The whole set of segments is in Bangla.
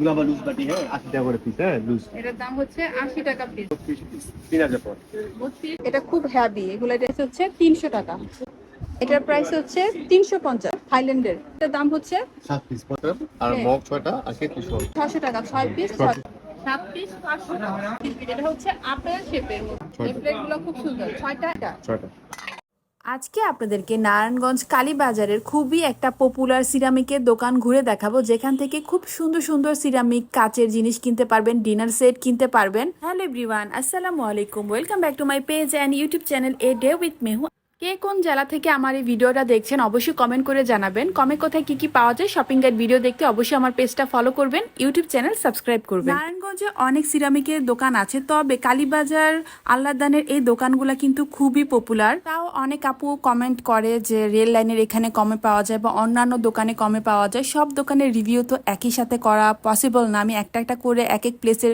এগুলো আবার লুজ বাটি হ্যাঁ? আশি টাকা করে পিস হ্যাঁ লুজ এটার দাম হচ্ছে আশি টাকা পিস তিন হাজার পর। এটা খুব হ্যাভি এগুলো এটা হচ্ছে তিনশো টাকা। এটার প্রাইস হচ্ছে তিনশো পঞ্চাশ থাইল্যান্ডের। এটার দাম হচ্ছে সাত পিস আর হ্যাঁ। মগ ছয়টা আর সহ ছশো টাকা ছয় পিস ছয়- সাত পিস পাঁচশো টাকা। এটা হচ্ছে আপেল শেপের ছয়টা। এই প্লেটগুলো খুব সুন্দর। ছয়টা। ছয়টা। আজকে আপনাদেরকে নারায়ণগঞ্জ কালীবাজারের খুবই একটা পপুলার সিরামিকের দোকান ঘুরে দেখাবো, যেখান থেকে খুব সুন্দর সুন্দর সিরামিক কাচের জিনিস কিনতে পারবেন ডিনার সেট কিনতে পারবেন। হ্যালো এভরিওয়ান, আসসালামু আলাইকুম, welcome back to my page and YouTube channel a day with Mehu কে কোন জেলা থেকে আমার এই ভিডিওটা দেখছেন অবশ্যই কমেন্ট করে জানাবেন। কমে কোথায় কি কি পাওয়া যায় শপিং গাইড ভিডিও দেখতে অবশ্যই আমার পেজটা ফলো করবেন ইউটিউব চ্যানেল সাবস্ক্রাইব করবেন। নারায়ণগঞ্জে অনেক সিরামিকের দোকান আছে, তবে কালীবাজার, আল্লাদানের এই দোকানগুলো কিন্তু খুবই পপুলার তাও অনেক আপু কমেন্ট করে যে রেল লাইনের এখানে কমে পাওয়া যায় বা অন্যান্য দোকানে কমে পাওয়া যায়। সব দোকানের রিভিউ তো একই সাথে করা পসিবল না। আমি একটা একটা করে এক এক প্লেসের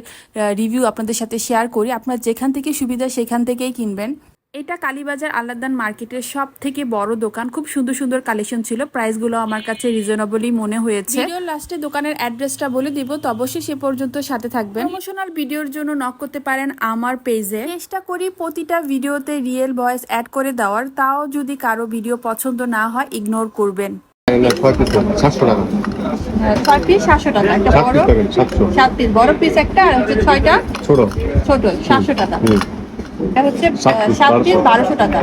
রিভিউ আপনাদের সাথে শেয়ার করি। আপনার যেখান থেকে সুবিধা সেখান থেকেই কিনবেন। এটা কালীবাজার আল্লাদান মার্কেটের সব থেকে বড় দোকান। খুব সুন্দর সুন্দর কালেকশন ছিল। প্রাইসগুলো আমার কাছে রিজনেবলই মনে হয়েছে। ভিডিওর লাস্টে দোকানের অ্যাড্রেসটা বলে দিব তো অবশ্যই সে পর্যন্ত সাথে থাকবেন। প্রমোশনাল ভিডিওর জন্য নক করতে পারেন আমার পেজে চেষ্টা করি প্রতিটা ভিডিওতে রিয়েল ভয়েস অ্যাড করে দেওয়ার। তাও যদি কারও ভিডিও পছন্দ না হয় ইগনোর করবেন। ছয় পিস সাতশো টাকা। ছয় পিস টাকা। একটা বড় পিস পাবেন সাতশো সাত পিস বড় পিস একটা আর হচ্ছে ছয়টা। ছোট। ছোট সাতশো টাকা। এটা হচ্ছে সাত আহ, piece, সাত পিস বারোশো। বারোশো টাকা।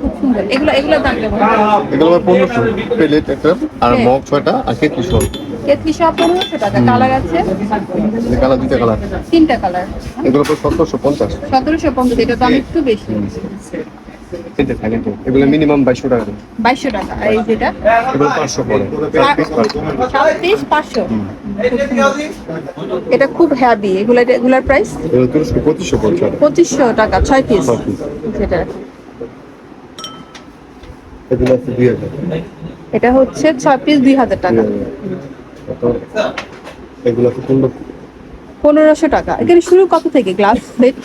খুব সুন্দর। এগুলো এগুলোর দাম কেমন? এগুলো পনেরোশো প্লেট একটা আর হ্যাঁ। মগ ছয়টা আর কেটলি সহ পনেরোশো টাকা। কালার আছে? কালার দুইটা কালার। তিনটা কালার। এগুলো তো সতেরোশো পঞ্চাশ। সতেরোশো পঞ্চাশ এটা দাম একটু বেশি। তিনটে থাকেন এগুলো মিনিমাম বাইশশো টাকা বাইশশো টাকা এই যেটা? এগুলো পাঁচশো পড়ে। চার পাঁচশো। এটা খুব হ্যাভি এগুলো এগুলার প্রাইস পঁচিশশো পঁচিশশো টাকা ছয় পিস হাজার। এটা হচ্ছে ছয় পিস দুই হাজার টাকা। এগুলো পনেরোশো টাকা। এখানে শুরু কত থেকে? গ্লাস গ্যাস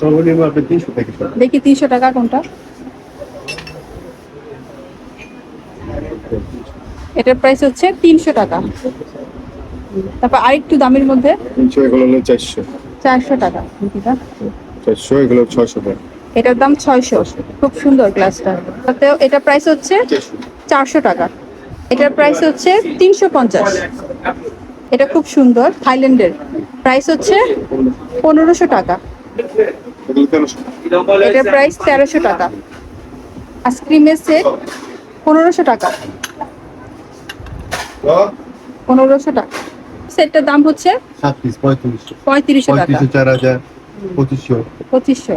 সর্বনিম্ন আপনি তিনশো থেকে দেখি তিনশো টাকা কোনটা? এটার প্রাইস হচ্ছে তিনশো টাকা। তারপর আরেকটু দামের মধ্যে? তিনশো এগুলো হলো চারশো। চারশো টাকা। চারশো এগুলো ছয়শো টাকা। এটার দাম ছয়শো। খুব সুন্দর গ্লাসটা তাতেও এটা প্রাইস হচ্ছে চারশো। টাকা। এটার প্রাইস হচ্ছে তিনশো পঞ্চাশ। এটা খুব সুন্দর। থাইল্যান্ডের। প্রাইস হচ্ছে পনেরোশো টাকা। এটার প্রাইস তেরোশো টাকা। আইসক্রিমের সেট পনেরোশো টাকা। পনেরোশো টাকা। সেটটার দাম হচ্ছে পঁয়ত্রিশশো। পঁয়ত্রিশশো টাকা। চার হাজার পঁচিশশো। পঁচিশশো।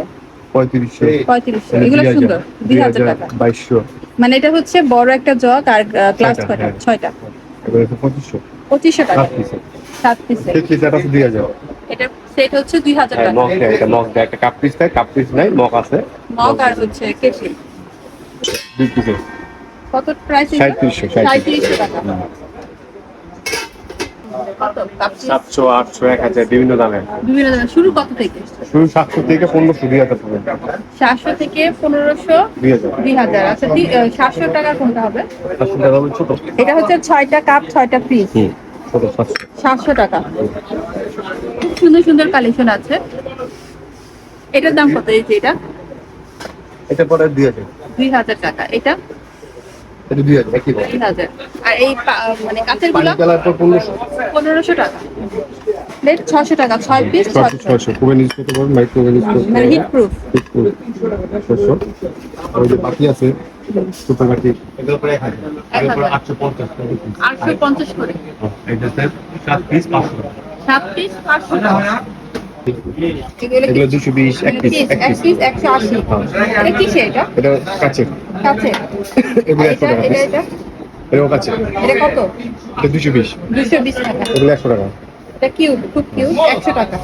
পঁয়ত্রিশশো। পঁয়ত্রিশশো। এগুলো সুন্দর। দুই হাজার টাকা। বাইশশো। মানে এটা হচ্ছে বড় একটা জগ আর ক্লাস ছয়টা, কয়টা হ্যাঁ। ছয়টা। পঁচিশশো। পঁচিশশো টাকা। সাত পিসে সাত সেট হচ্ছে দুই হাজার হ্যাঁ টাকা। মগ দেয় একটা মগ দেয় একটা কাপ পিস দেয় কাপ পিস নাই মগ আছে। মগ আর হচ্ছে কেটলি দুই কত প্রাইস সাঁইত্রিশশো, সাঁইত্রিশশো। টাকা। সাতশো আটশো এক হাজার বিভিন্ন দামে বিভিন্ন দাম শুরু কত থেকে? শুরু সাতশো থেকে পনেরোশো দুই হাজার সাতশো থেকে পনেরোশো দুই হাজার। আচ্ছা সাতশো টাকা কোনটা হবে? ছোট। এটা হচ্ছে ছয়টা কাপ ছয়টা পিস। সাতশো টাকা। সুন্দর সুন্দর কালেকশন আছে। এটার দাম কত এই যে এটা? এটা পড়ে 2000 2000 টাকা। এটা? এটা 2000 একই 2000 আর এই মানে কাচেরগুলো? কালার 1500 1500 টাকা। প্লেট 600 টাকা। 6 পিস 600 মানে হিট প্রুফ হিট প্রুফ যে বাকি আছে সুপার পরে 850 850 করে। স্যার 7 পিস 500 এগুলো দুশো বিশ এক পিস পিস এক এক পিস পিস একশো আশি। এটা কিসে এটা? এটা কাছে কাছে এগুলো একশো টাকা এটা এটাও কাছে এটা কত? এটা দুশো বিশ। দুশো বিশ টাকা। এগুলো একশো টাকা। এটা কিউট খুব কিউট একশো টাকা।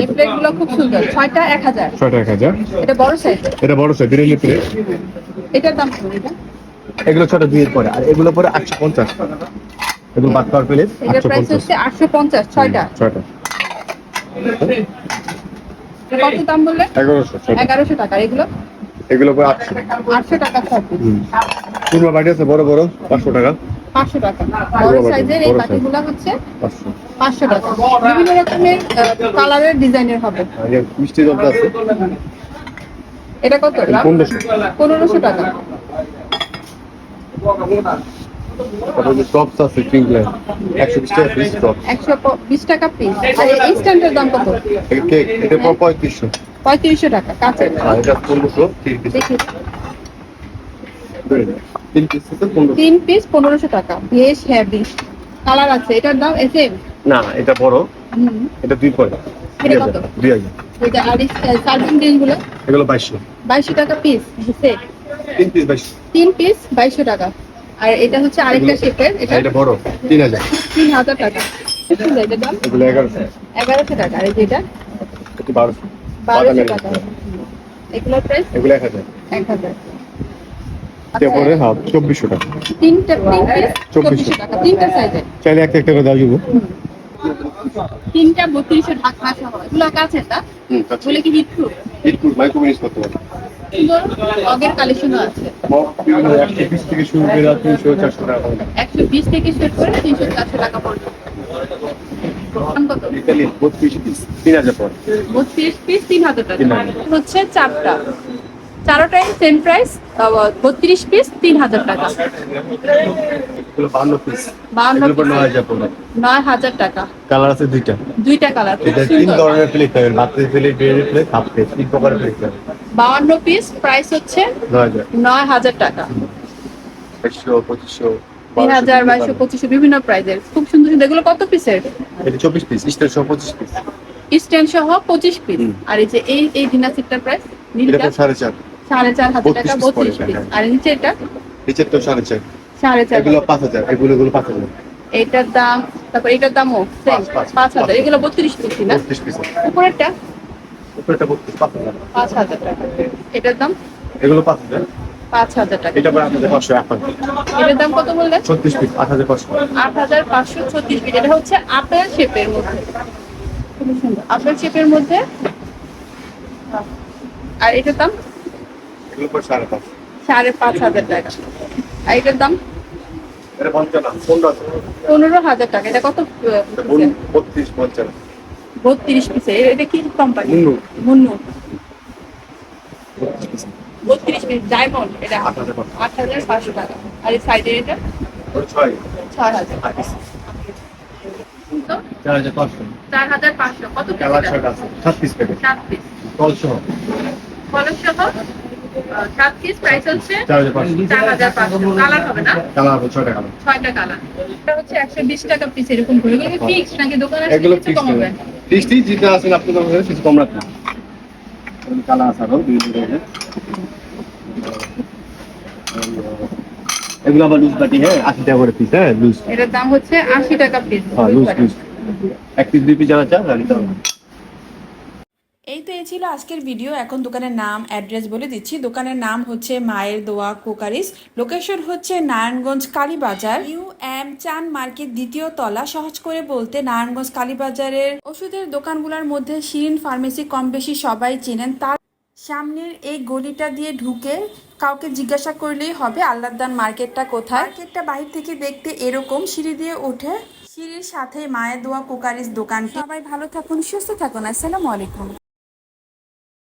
এই ছয়টা। খুব সুন্দর। ছয়টা এক হাজার। ছয়টা এক হাজার। এটা বড় সাইজ? এটা বড় সাইজ বিরিয়ানি প্লেট। এটার দাম এগুলো ছটা দুইয়ের পরে। আর এগুলো পরে আটশো পঞ্চাশ। এগুলো বাদ পাওয়ার প্লেট এটার আটশো প্রাইস হচ্ছে আটশো পঞ্চাশ ছয়টা। ছয়টা। এটা কত দাম বললে? এগারোশো ছয়টা। এগারোশো টাকা এগুলো? এগুলো পরে আটশো। আটশো টাকা ছয় পিস হুম। কুরমা বাটি আছে বড় বড় পাঁচশো টাকা। পাঁচশো টাকা। বড় সাইজের এই বড় বাটিগুলো হচ্ছে পাঁচশো। পাঁচশো টাকা। বিভিন্ন রকমের কালারের ডিজাইনের হবে। মিষ্টি জলটা আছে। এটা কত? এটা পনেরোশো। পনেরোশো টাকা। তারপরে টপস আছে টুইঙ্কলার একশো বিশ টাকা পিস টপ একশো বিশ টাকা পিস আর এই স্ট্যান্ডের দাম কত? কেক এটা পঁয়ত্রিশশো। পঁয়ত্রিশশো টাকা কাঁচের। এটা পনেরোশো তিন পিস দেখি। তিন পিস পনেরোশো। টাকা। বেশ হ্যাভি কালার আছে এটার দাম এসএম না এটা বড়। এটা দুই পয়েন্ট দুই হাজার আর সার্ভিং ডিশগুলো এগুলো বাইশশো। বাইশশো টাকা পিস তিন পিস বাইশশো। তিন পিস বাইশশো টাকা। আর এটা হচ্ছে আরেকটা শেপের এটা এটা বড় তিন হাজার। তিন হাজার টাকা। এটার দাম? এগুলো এগারোশো। এগারোশো টাকা। আর এই এটা? বারোশো। বারোশো টাকা। এগুলোর প্রাইস এগুলো এক হাজার। তারপরে হ্যাঁ চব্বিশশো টাকা। তিনটা তিন পিস চব্বিশশো। চব্বিশশো টাকা। তিনটা সাইজের চাইলে একটা একটা করে দেওয়া যাব তিনটা বত্রিশশো ঢাকা সহ এগুলো কাছে তা বলে কি হিট প্রুফ হিটপ্রুফ মাইক্রো মিনিস করতে পারবে সুন্দর কালেকশনও আছে। একশো বিশ থেকে শুরু করে তিনশো চারশো টাকা। একশো বিশ থেকে শুরু করে তিনশো চারশো পর্যন্ত। টাকা। হচ্ছে চারটা। চারোটাই সেম প্রাইস বত্রিশ পিস তিন হাজার টাকা। এগুলো বান্ন পিস বাহান্ন এগুলো পর piece। নয় হাজার পড়বে নয় হাজার টাকা। কালার আছে দুইটা। দুইটা কালার। এটা তিন ধরনের প্লেট পাবেন। বাচ্চাদের প্লেট বেড়ে প্লেট হাফ প্লেট তিন প্রকারের প্লেট পাবেন। বাউান্ন পিস প্রাইস হচ্ছে নয় হাজার। নয় হাজার টাকা। একশো পঁচিশশো তিন হাজার বাইশশো পঁচিশশো বিভিন্ন প্রাইজের খুব সুন্দর সুন্দর। এগুলো কত পিসের এটা চব্বিশ পিস সহ পঁচিশ পিস স্ট্যান্ড সহ পঁচিশ পিস আর এই যে এই এই ডিনার সেটটার প্রাইস নীলটা সাড়ে চার। সাড়ে চার হাজার টাকা বত্রিশ পিস। আর নিচে এটা। নিচের তো সাড়ে চার। সাড়ে চার এগুলো পাঁচ হাজার এগুলো এগুলো পাঁচ হাজার। এটার দাম তারপর এটার দামও সেম পাঁচ, হাজার। এগুলো বত্রিশ পিস না? উপরেরটা? বত্রিশ পাঁচ হাজার। পাঁচ হাজার টাকা। এটার দাম? এগুলো পাঁচ হাজার। পাঁচ হাজার টাকা। এটা পরে পাঁচশো এক এটার দাম কত বললেন? ছত্রিশ পিস আট হাজার পাঁচশো। আট হাজার পাঁচশো ছত্রিশ পিস এটা হচ্ছে আপেল শেপের মধ্যে। খুবই সুন্দর। আপেল শেপের মধ্যে? আর এটার দাম? সাড়ে পাঁচ। সাড়ে পাঁচ হাজার টাকা। আর এটার দাম পনেরো হাজার টাকা। এটা কত বত্রিশ পঞ্চান্ন। বত্রিশ পিসে এটা কি কোম্পানি মুন্নু। বত্রিশ। পিস ডায়মন্ড এটা আট হাজার পাঁচশো। আট হাজার পাঁচশো টাকা। আর এই সাইডের এটা? ছয়। ছয় হাজার। চার হাজার পাঁচশো। চার হাজার পাঁচশো। কত পিস কালার এটা? ছয়টা আছে। সাত পিস সাত পিস কল সহ কলম সহ আহ, সাত পিস প্রাইস হচ্ছে চার হাজার পাঁচশো। চার হাজার পাঁচশো কালার হবে না? কালার হবে ছয়টা কালার ছয়টা কালার এটা হচ্ছে একশো বিশ টাকা পিস এরকম করে। এগুলো ফিক্স নাকি দোকানে এগুলো ফিক্স কমাবেন ফিক্সটি যেটা আছেন আপনাদের কাছে কিছু কম রাখবেন কালার আছে আরও বিভিন্ন ধরনের এগুলো আবার লুজ বাটি হ্যাঁ আশি টাকা করে পিস হ্যাঁ লুজ এটার দাম হচ্ছে আশি টাকা পিস হ্যাঁ লুজ লুজ এক পিস দুই পিস যারা চান। এই তো এই ছিল আজকের ভিডিও এখন দোকানের নাম অ্যাড্রেস বলে দিচ্ছি। দোকানের নাম হচ্ছে মায়ের দোয়া কোকারিস। লোকেশন হচ্ছে Narayanganj Kalibazar. U M Chan market দ্বিতীয় তলা। সহজ করে বলতে নারায়ণগঞ্জ কালীবাজারের ওষুধের দোকানগুলোর মধ্যে শিরিন ফার্মেসি কম বেশি সবাই চেনেন। তার সামনের এই গলিটা দিয়ে ঢুকে কাউকে জিজ্ঞাসা করলেই হবে আল্লাহদান মার্কেটটা কোথায়? মার্কেটটা বাহির থেকে দেখতে এরকম। সিঁড়ি দিয়ে ওঠে সিঁড়ির সাথে মায়ের দোয়া কোকারিস দোকানটি। সবাই ভালো থাকুন, সুস্থ থাকুন। আসসালামু আলাইকুম।